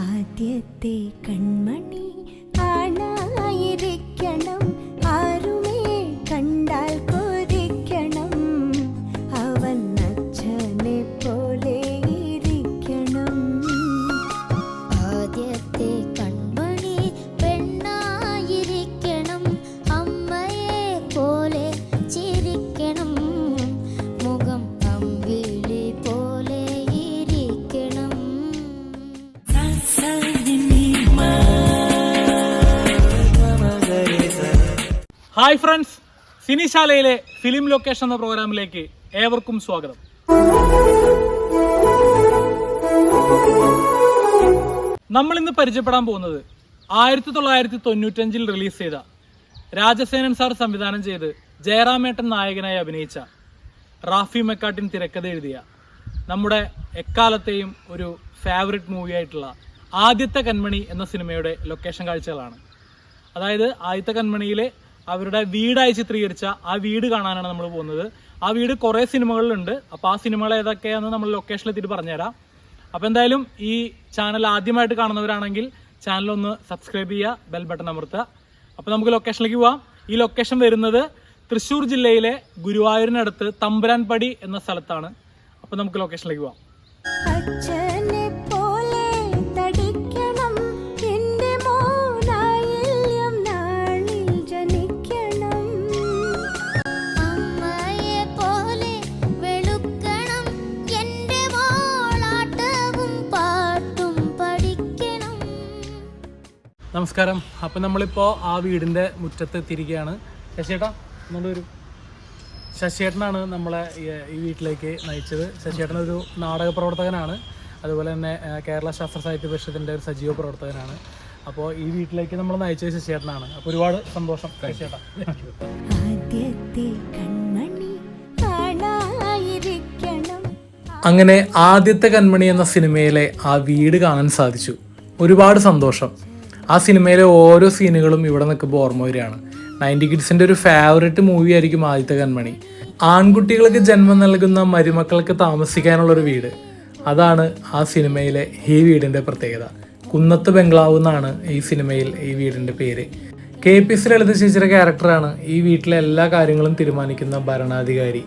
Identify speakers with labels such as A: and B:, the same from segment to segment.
A: ആദ്യത്തെ കൺമണി കാണായിരിക്കണം ആരുമേ കണ്ടാൽ
B: ഹായ് ഫ്രണ്ട്സ് സിനിശാലയിലെ ഫിലിം ലൊക്കേഷൻ എന്ന പ്രോഗ്രാമിലേക്ക് ഏവർക്കും സ്വാഗതം. നമ്മൾ ഇന്ന് പരിചയപ്പെടാൻ പോകുന്നത് ആയിരത്തി തൊള്ളായിരത്തി തൊണ്ണൂറ്റഞ്ചിൽ റിലീസ് ചെയ്ത രാജസേനൻ സാർ സംവിധാനം ചെയ്ത് ജയറാമേട്ടൻ നായകനായി അഭിനയിച്ച റാഫി മെക്കാട്ടിൻ തിരക്കഥ എഴുതിയ നമ്മുടെ എക്കാലത്തെയും ഒരു ഫേവററ്റ് മൂവി ആയിട്ടുള്ള ആദ്യത്തെ കൺമണി എന്ന സിനിമയുടെ ലൊക്കേഷൻ കാഴ്ചകളാണ്. അതായത് ആദ്യത്തെ കൺമണിയിലെ അവരുടെ വീടായി ചിത്രീകരിച്ച ആ വീട് കാണാനാണ് നമ്മൾ പോകുന്നത്. ആ വീട് കുറേ സിനിമകളിലുണ്ട്. അപ്പോൾ ആ സിനിമകൾ ഏതൊക്കെയാന്ന് നമ്മൾ ലൊക്കേഷനിലെത്തിയിട്ട് പറഞ്ഞുതരാം. അപ്പോൾ എന്തായാലും ഈ ചാനൽ ആദ്യമായിട്ട് കാണുന്നവരാണെങ്കിൽ ചാനൽ ഒന്ന് സബ്സ്ക്രൈബ് ചെയ്യുക ബെൽ ബട്ടൺ അമർത്തുക. അപ്പോൾ നമുക്ക് ലൊക്കേഷനിലേക്ക് പോവാം. ഈ ലൊക്കേഷൻ വരുന്നത് തൃശ്ശൂർ ജില്ലയിലെ ഗുരുവായൂരിനടുത്ത് തമ്പുരാൻപടി എന്ന സ്ഥലത്താണ്. അപ്പോൾ നമുക്ക് ലൊക്കേഷനിലേക്ക് പോവാം. നമസ്കാരം. അപ്പം നമ്മളിപ്പോൾ ആ വീടിന്റെ മുറ്റത്ത് എത്തിയിരിക്കുകയാണ്. ശശിയേട്ടാ ഒന്നുകൂടെ വരും ശശിയേട്ടനാണ് നമ്മളെ ഈ- ഈ വീട്ടിലേക്ക് നയിച്ചത്. ശശിയേട്ടൻ ഒരു നാടക പ്രവർത്തകനാണ്. അതുപോലെ തന്നെ കേരള ശാസ്ത്ര സാഹിത്യ പരിഷത്തിന്റെ ഒരു സജീവ പ്രവർത്തകനാണ്. അപ്പോൾ ഈ വീട്ടിലേക്ക് നമ്മൾ നയിച്ചത് ശശിയേട്ടനാണ്. അപ്പോൾ ഒരുപാട് സന്തോഷം ശശിയേട്ടാ.
A: ആദ്യത്തെ കൺമണി കാണായിരിക്കണം
B: അങ്ങനെ ആദ്യത്തെ കൺമണി എന്ന സിനിമയിലെ ആ വീട് കാണാൻ സാധിച്ചു. ഒരുപാട് സന്തോഷം. ആ സിനിമയിലെ ഓരോ സീനുകളും ഇവിടെ നിൽക്കുമ്പോൾ ഓർമ്മ വരികയാണ്. നയന്റി കിഡ്സിന്റെ ഒരു ഫേവററ്റ് മൂവി ആയിരിക്കും ആദ്യത്തെ കൺമണി. ആൺകുട്ടികൾക്ക് ജന്മം നൽകുന്ന മരുമക്കൾക്ക് താമസിക്കാനുള്ളൊരു വീട്. അതാണ് ആ സിനിമയിലെ ഈ വീടിന്റെ പ്രത്യേകത. കുന്നത്ത് ബംഗ്ലാവ് എന്നാണ് ഈ സിനിമയിൽ ഈ വീടിന്റെ പേര്. കെ പി എസ് ലളിത ചേച്ചിയുടെ ക്യാരക്ടറാണ് ഈ വീട്ടിലെ എല്ലാ കാര്യങ്ങളും തീരുമാനിക്കുന്ന ഭരണാധികാരി.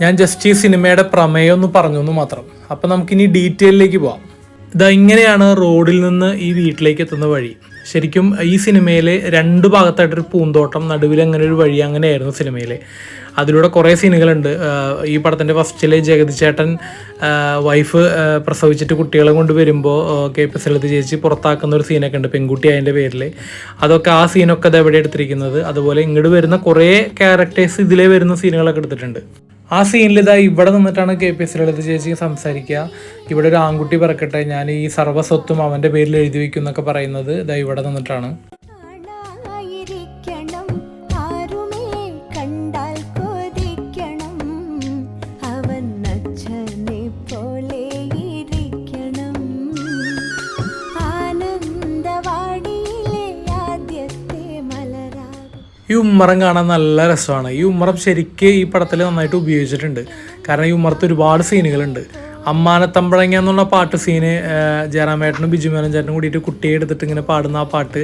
B: ഞാൻ ജസ്റ്റ് ഈ സിനിമയുടെ പ്രമേയം ഒന്ന് പറഞ്ഞു എന്ന് മാത്രം. അപ്പം നമുക്കിനി ഡീറ്റെയിലേക്ക് പോവാം. ഇതാ ഇങ്ങനെയാണ് റോഡിൽ നിന്ന് ഈ വീട്ടിലേക്ക് എത്തുന്ന വഴി. ശരിക്കും ഈ സിനിമയിലെ രണ്ട് ഭാഗത്തായിട്ടൊരു പൂന്തോട്ടം നടുവിൽ അങ്ങനെ ഒരു വഴി അങ്ങനെയായിരുന്നു സിനിമയിലെ. അതിലൂടെ കുറേ സീനുകളുണ്ട്. ഈ പടത്തിന്റെ ഫസ്റ്റിലെ ജഗതി ചേട്ടൻ വൈഫ് പ്രസവിച്ചിട്ട് കുട്ടികളെ കൊണ്ട് വരുമ്പോൾ കെ പി എസ് ചേച്ചി പുറത്താക്കുന്ന ഒരു സീനൊക്കെ ഉണ്ട് പെൺകുട്ടി അതിന്റെ പേരിൽ. അതൊക്കെ ആ സീനൊക്കെ അത് എവിടെ എടുത്തിരിക്കുന്നത്? അതുപോലെ ഇങ്ങോട്ട് വരുന്ന കുറേ ക്യാരക്ടേഴ്സ് ഇതിലേ വരുന്ന സീനുകളൊക്കെ എടുത്തിട്ടുണ്ട്. ആ സീനിൽ ഇതാ ഇവിടെ നിന്നിട്ടാണ് കെ പി എസ് ലളിത ചേച്ചി സംസാരിക്കുക. ഇവിടെ ഒരു ആൺകുട്ടി പറക്കട്ടെ ഞാൻ ഈ സർവസ്വത്തും അവന്റെ പേരിൽ എഴുതി വയ്ക്കും എന്നൊക്കെ പറയുന്നത് ഇതാ ഇവിടെ നിന്നിട്ടാണ്. ഈ ഉമ്മറം കാണാൻ നല്ല രസമാണ്. ഈ ഉമ്മറം ശരിക്കും ഈ പടത്തിൽ നന്നായിട്ട് ഉപയോഗിച്ചിട്ടുണ്ട്. കാരണം ഈ ഉമ്മറത്ത് ഒരുപാട് സീനുകളുണ്ട്. അമ്മാനത്തമ്പഴങ്ങ എന്നുള്ള പാട്ട് സീന് ജയറാമേട്ടനും ബിജുമേനൻ ചേട്ടനും കൂടിയിട്ട് കുട്ടിയെ എടുത്തിട്ട് ഇങ്ങനെ പാടുന്ന ആ പാട്ട്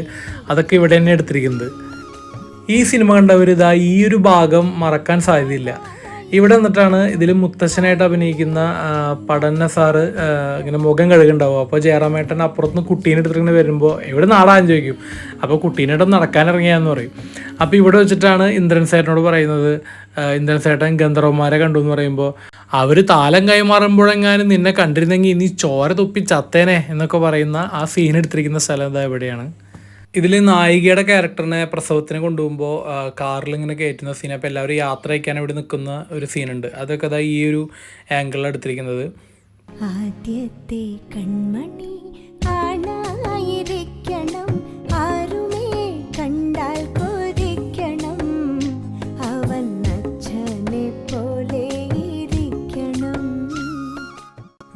B: അതൊക്കെ ഇവിടെ തന്നെ എടുത്തിരിക്കുന്നത്. ഈ സിനിമ കണ്ടവർ ഇതാ ഈ ഒരു ഭാഗം മറക്കാൻ സാധ്യതയില്ല. ഇവിടെ നിന്നിട്ടാണ് ഇതിൽ മുത്തശ്ശനായിട്ട് അഭിനയിക്കുന്ന പടന്ന സാറ് ഇങ്ങനെ മുഖം കഴുകുണ്ടാവും അപ്പോൾ ജയറാമേട്ടൻ അപ്പുറത്തുനിന്ന് കുട്ടീനെ എടുത്തിട്ട് ഇങ്ങനെ വരുമ്പോൾ എവിടെ നാടാൻ ചോദിക്കും. അപ്പോൾ കുട്ടീനായിട്ട് നടക്കാനിറങ്ങിയാന്ന് പറയും. അപ്പോൾ ഇവിടെ വെച്ചിട്ടാണ് ഇന്ദ്രൻ സേട്ടനോട് പറയുന്നത് ഇന്ദ്രൻ സേട്ടൻ ഗന്ധർവന്മാരെ കണ്ടു എന്ന് പറയുമ്പോൾ അവർ താലം കൈമാറുമ്പോഴെങ്ങാനും നിന്നെ കണ്ടിരുന്നെങ്കിൽ ഇനി ചോര തുപ്പി ചത്തേനെ എന്നൊക്കെ പറയുന്ന ആ സീൻ എടുത്തിരിക്കുന്ന സ്ഥലം ഇതാ എവിടെയാണ് ഇതിൽ നായികയുടെ ക്യാരക്ടറിനെ പ്രസവത്തിന് കൊണ്ടുപോകുമ്പോൾ കാറിൽ ഇങ്ങനെ കയറ്റുന്ന സീൻ അപ്പോൾ എല്ലാവരും യാത്ര അയക്കാൻ ഇവിടെ നിൽക്കുന്ന ഒരു സീനുണ്ട് അതൊക്കെ അതാ ഈ ഒരു ആംഗിളിൽ എടുത്തിരിക്കുന്നത്.
A: ആദ്യത്തെ കൺമണി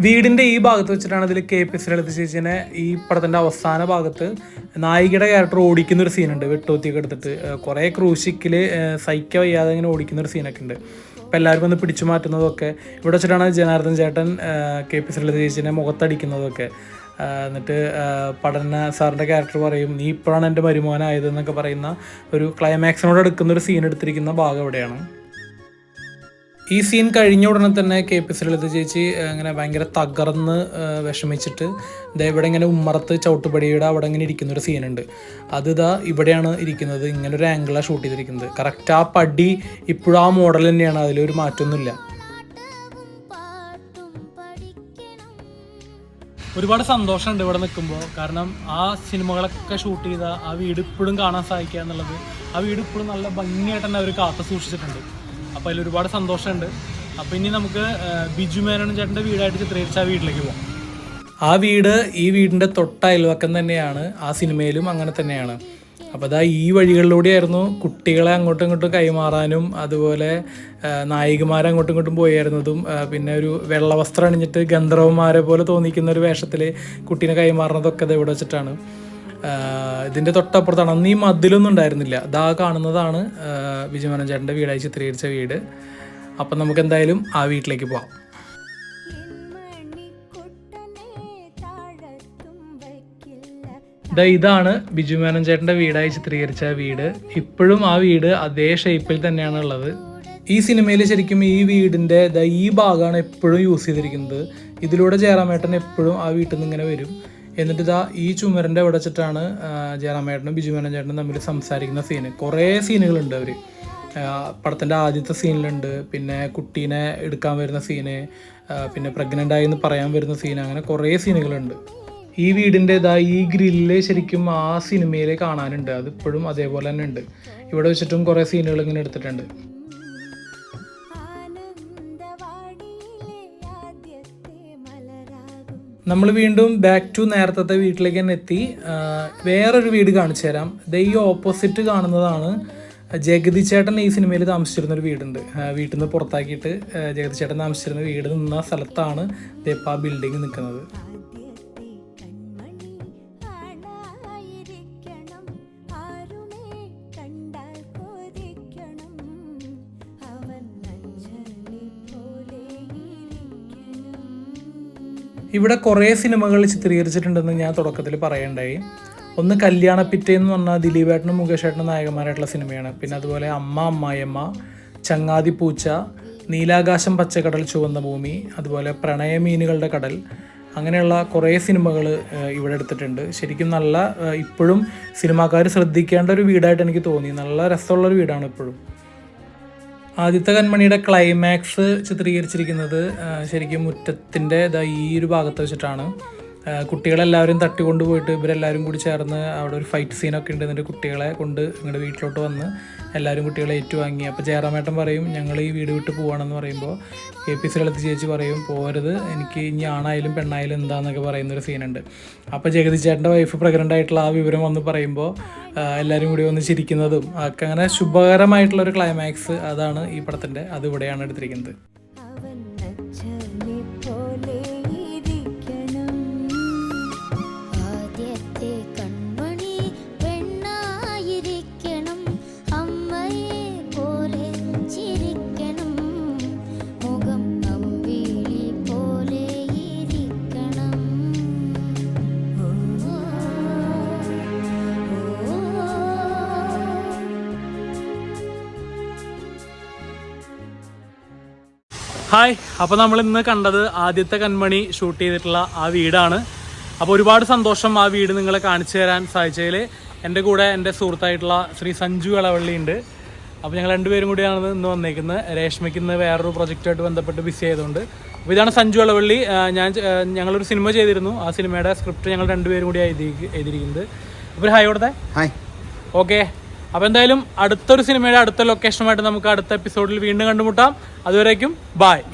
B: വീടിന്റെ ഈ ഭാഗത്ത് വെച്ചിട്ടാണ് ഇതിൽ കെ പി എസ് ചേച്ചിനെ ഈ പടത്തിന്റെ അവസാന ഭാഗത്ത് നായികയുടെ ക്യാരക്ടർ ഓടിക്കുന്ന ഒരു സീനുണ്ട് വെട്ടോത്തിയൊക്കെ എടുത്തിട്ട്. കുറെ ക്രൂശിക്കിൽ സൈക്ക വയ്യാതെ ഇങ്ങനെ ഓടിക്കുന്ന ഒരു സീനൊക്കെ ഉണ്ട്. അപ്പം എല്ലാവരും വന്ന് പിടിച്ചു മാറ്റുന്നതൊക്കെ. ഇവിടെ വെച്ചിട്ടാണ് ജനാർദ്ദൻ ചേട്ടൻ കെ പി എസ് ലളിത ചേച്ചിനെ മുഖത്തടിക്കുന്നതൊക്കെ. എന്നിട്ട് പഠന സാറിന്റെ ക്യാരക്ടർ പറയും നീ ഇപ്പോഴാണ് എന്റെ മരുമോനായത് എന്നൊക്കെ പറയുന്ന ഒരു ക്ലൈമാക്സിനോട് എടുക്കുന്ന ഒരു സീൻ എടുത്തിരിക്കുന്ന ഭാഗം എവിടെയാണ് ഈ സീൻ കഴിഞ്ഞ ഉടനെ തന്നെ കെ പി ലളിത ചേച്ചി അങ്ങനെ ഭയങ്കര തകർന്ന് വിഷമിച്ചിട്ട് ദാ ഇവിടെ ഇങ്ങനെ ഉമ്മറത്ത് ചവിട്ടുപടിയുടെ അവിടെ ഇങ്ങനെ ഇരിക്കുന്ന ഒരു സീനുണ്ട് അത് ഇതാ ഇവിടെയാണ് ഇരിക്കുന്നത്. ഇങ്ങനെ ഒരു ആംഗിളാണ് ഷൂട്ട് ചെയ്തിരിക്കുന്നത്. കറക്റ്റ് ആ പടി ഇപ്പോഴും ആ മോഡൽ തന്നെയാണ്. അതിലൊരു മാറ്റമൊന്നുമില്ല ഒരുപാട് സന്തോഷമുണ്ട് ഇവിടെ നിൽക്കുമ്പോൾ കാരണം ആ സിനിമകളൊക്കെ ഷൂട്ട് ചെയ്ത ആ വീട് ഇപ്പോഴും കാണാൻ സാധിക്കുക എന്നുള്ളത് ആ വീട് ഇപ്പോഴും നല്ല ഭംഗിയായിട്ട് തന്നെ അവർ കാത്തു സൂക്ഷിച്ചിട്ടുണ്ട്. അപ്പോൾ അതിൽ ഒരുപാട് സന്തോഷമുണ്ട്. അപ്പോൾ ഇനി നമുക്ക് ബിജു മേനോൻ ചേട്ടന്റെ വീടായിട്ട് ചിത്രീകരിച്ച ആ വീട്ടിലേക്ക് പോകാം ആ വീട് ഈ വീടിന്റെ തൊട്ട അയൽവക്കം തന്നെയാണ്. ആ സിനിമയിലും അങ്ങനെ തന്നെയാണ്. അപ്പോൾ അതാ ഈ വഴികളിലൂടെയായിരുന്നു കുട്ടികളെ അങ്ങോട്ടും ഇങ്ങോട്ടും കൈമാറാനും അതുപോലെ നായികമാരെ അങ്ങോട്ടും ഇങ്ങോട്ടും പോയായിരുന്നതും പിന്നെ ഒരു വെള്ള വസ്ത്രം അണിഞ്ഞിട്ട് ഗന്ധർവന്മാരെ പോലെ തോന്നിക്കുന്ന ഒരു വേഷത്തിൽ കുട്ടീനെ കൈമാറുന്നതൊക്കെ ഇത് ഇവിടെ വെച്ചിട്ടാണ്. ഇതിന്റെ തൊട്ടപ്പുറത്താണ്. അന്ന് ഈ മതിലൊന്നും ഉണ്ടായിരുന്നില്ല. ദാ കാണുന്നതാണ് ബിജുമോഹൻ ചേട്ടന്റെ വീടായി ചിത്രീകരിച്ച വീട്. അപ്പം നമുക്ക് എന്തായാലും ആ വീട്ടിലേക്ക് പോവാം. ദാ ഇതാണ് ബിജു മേനൻ ചേട്ടന്റെ വീടായി ചിത്രീകരിച്ച വീട്. ഇപ്പോഴും ആ വീട് അതേ ഷേപ്പിൽ തന്നെയാണ് ഉള്ളത്. ഈ സിനിമയിൽ ശരിക്കും ഈ വീടിന്റെ ദാ ഈ ഭാഗമാണ് എപ്പോഴും യൂസ് ചെയ്തിരിക്കുന്നത്. ഇതിലൂടെ ജയറാമേട്ടൻ എപ്പോഴും ആ വീട്ടിൽ നിന്ന് ഇങ്ങനെ വരും. എന്നിട്ട് ഇതാ ഈ ചുമരിന്റെ അവിടെ വെച്ചിട്ടാണ് ജയറാമേട്ടനും ബിജു മേനൻ ചേട്ടനും തമ്മിൽ സംസാരിക്കുന്ന സീന് കുറേ സീനുകളുണ്ട് അവർ പടത്തിന്റെ ആദ്യത്തെ സീനിലുണ്ട് പിന്നെ കുട്ടീനെ എടുക്കാൻ വരുന്ന സീന് പിന്നെ പ്രഗ്നന്റ് ആയി എന്ന് പറയാൻ വരുന്ന സീൻ അങ്ങനെ കുറേ സീനുകളുണ്ട് ഈ വീടിന്റെ ഇതാ ഈ ഗ്രില്ല് ശരിക്കും ആ സിനിമയിൽ കാണാനുണ്ട്. അതിപ്പോഴും അതേപോലെ തന്നെ ഉണ്ട്. ഇവിടെ വെച്ചിട്ടും കുറേ സീനുകൾ ഇങ്ങനെ എടുത്തിട്ടുണ്ട്. നമ്മൾ വീണ്ടും ബാക്ക് ടു നേരത്തെ വീട്ടിലേക്ക് തന്നെ എത്തി. വേറൊരു വീട് കാണിച്ചു തരാം. ഇത് ഈ ഓപ്പോസിറ്റ് കാണുന്നതാണ് ജഗതി ചേട്ടൻ ഈ സിനിമയിൽ താമസിച്ചിരുന്ന ഒരു വീടുണ്ട്. വീട്ടിൽ നിന്ന് പുറത്താക്കിയിട്ട് ജഗതി ചേട്ടൻ താമസിച്ചിരുന്ന വീട് നിന്ന സ്ഥലത്താണ് ആ ബിൽഡിംഗ് നിൽക്കുന്നത് ഇവിടെ കുറേ സിനിമകൾ ചിത്രീകരിച്ചിട്ടുണ്ടെന്ന് ഞാൻ തുടക്കത്തിൽ പറയണ്ടായി. ഒന്ന് കല്യാണപ്പിറ്റേ എന്ന് പറഞ്ഞാൽ ദിലീപേട്ടനും മുകേഷേട്ടനും നായകന്മാരായിട്ടുള്ള സിനിമയാണ്. പിന്നെ അതുപോലെ അമ്മ അമ്മായിയമ്മ ചങ്ങാതി പൂച്ച നീലാകാശം പച്ചക്കടൽ ചുവന്ന ഭൂമി അതുപോലെ പ്രണയമീനുകളുടെ കടൽ അങ്ങനെയുള്ള കുറേ സിനിമകൾ ഇവിടെ എടുത്തിട്ടുണ്ട്. ശരിക്കും നല്ല ഇപ്പോഴും സിനിമാക്കാർ ശ്രദ്ധിക്കേണ്ട ഒരു വീടായിട്ട് എനിക്ക് തോന്നി. നല്ല രസമുള്ളൊരു വീടാണ് ഇപ്പോഴും. ആദ്യത്തെ ക്ലൈമാക്സ് ചിത്രീകരിച്ചിരിക്കുന്നത് ശരിക്കും മുറ്റത്തിന്റെ ഈ ഒരു ഭാഗത്ത് വെച്ചിട്ടാണ്. കുട്ടികളെല്ലാവരും തട്ടിക്കൊണ്ട് പോയിട്ട് ഇവരെല്ലാവരും കൂടി ചേർന്ന് അവിടെ ഒരു ഫൈറ്റ് സീനൊക്കെ ഉണ്ട്. എന്നിട്ട് കുട്ടികളെ കൊണ്ട് ഇങ്ങോട്ട് വീട്ടിലോട്ട് വന്ന് എല്ലാവരും കുട്ടികളെ ഏറ്റുവാങ്ങി. അപ്പോൾ ജയറാമേട്ടൻ പറയും ഞങ്ങൾ ഈ വീട് വിട്ട് പോവാണെന്ന് പറയുമ്പോൾ കെ പി സി ചേച്ചി പറയും പോരുത് എനിക്ക് ഇനി ആണായാലും പെണ്ണായാലും എന്താണെന്നൊക്കെ പറയുന്നൊരു സീനുണ്ട് അപ്പോൾ ജഗതി ചേട്ടന്റെ വൈഫ് പ്രഗ്നന്റ് ആയിട്ടുള്ള ആ വിവരം വന്ന് പറയുമ്പോൾ എല്ലാവരും കൂടി വന്ന് ചിരിക്കുന്നതും ഒക്കെ അങ്ങനെ ശുഭകരമായിട്ടുള്ള ഒരു ക്ലൈമാക്സ് അതാണ് ഈ പടത്തിന്റെ അതിവിടെയാണ് എടുത്തിരിക്കുന്നത്. ഹായ് അപ്പോൾ നമ്മൾ ഇന്ന് കണ്ടത് ആദ്യത്തെ കൺമണി ഷൂട്ട് ചെയ്തിട്ടുള്ള ആ വീടാണ്. അപ്പോൾ ഒരുപാട് സന്തോഷം ആ വീട് നിങ്ങളെ കാണിച്ചു തരാൻ സാധിച്ചതിൽ എന്റെ കൂടെ എന്റെ സുഹൃത്തായിട്ടുള്ള ശ്രീ സഞ്ജു ഇളവള്ളി ഉണ്ട്. അപ്പോൾ ഞങ്ങൾ രണ്ടുപേരും കൂടിയാണ് ഇന്ന് വന്നേക്കുന്നത്. രേഷ്മയ്ക്ക് ഇന്ന് വേറൊരു പ്രൊജക്റ്റുമായിട്ട് ബന്ധപ്പെട്ട് ബിസി ആയതുകൊണ്ട്. അപ്പോൾ ഇതാണ് സഞ്ജു ഇളവള്ളി ഞാൻ ഞങ്ങളൊരു സിനിമ ചെയ്തിരുന്നു. ആ സിനിമയുടെ സ്ക്രിപ്റ്റ് ഞങ്ങൾ രണ്ടുപേരും കൂടി എഴുതി എഴുതിയിരിക്കുന്നത്. അപ്പോൾ ഹായ് അവിടുത്തെ
C: ഹായ്
B: ഓക്കെ അപ്പോൾ എന്തായാലും അടുത്തൊരു സിനിമയുടെ അടുത്ത ലൊക്കേഷനുമായിട്ട് നമുക്ക് അടുത്ത എപ്പിസോഡിൽ വീണ്ടും കണ്ടുമുട്ടാം. അതുവരേക്കും ബായ്